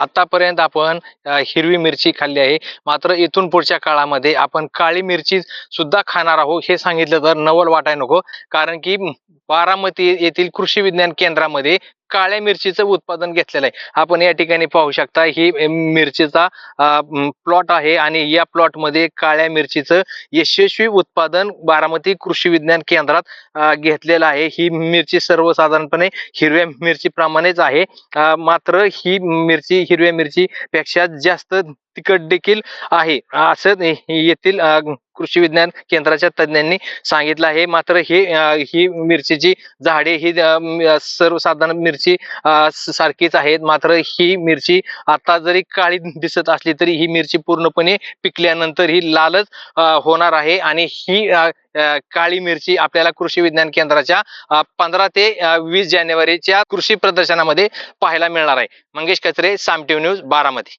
आतापर्यंत आपण हिरवी मिरची खाल्ली आहे. मात्र इथून पुढच्या काळामध्ये आपण काळी मिरची सुद्धा खाणार आहोत हे सांगितलं तर नवल वाटाय नको. कारण की बारामती येथील कृषी विज्ञान केंद्रामध्ये काळ्या मिरचीचं उत्पादन घेतलेलं आहे. आपण या ठिकाणी पाहू शकता ही मिरचीचा प्लॉट आहे आणि या प्लॉटमध्ये काळ्या मिरचीचं यशस्वी उत्पादन बारामती कृषी विज्ञान केंद्रात घेतलेलं आहे. ही मिरची सर्वसाधारणपणे हिरव्या मिरची प्रमाणेच आहे मात्र ही मिरची हिरव्या मिरची पेक्षा जास्त तिखट देखील आहे. असं येथील कृषी विज्ञान केंद्राच्या तज्ज्ञांनी सांगितलं आहे. मात्र हे ही मिरचीची झाडे ही सर्वसाधारण मिरची मिरची सारखीच आहेत. मात्र ही मिरची आता जरी काळी दिसत असली तरी ही मिरची पूर्णपणे पिकल्यानंतर ही लालच होणार आहे. आणि ही काळी मिरची आपल्याला कृषी विज्ञान केंद्राच्या पंधरा ते वीस जानेवारीच्या कृषी प्रदर्शनामध्ये पाहायला मिळणार आहे. मंगेश कचरे सामटिव न्यूज बारामती.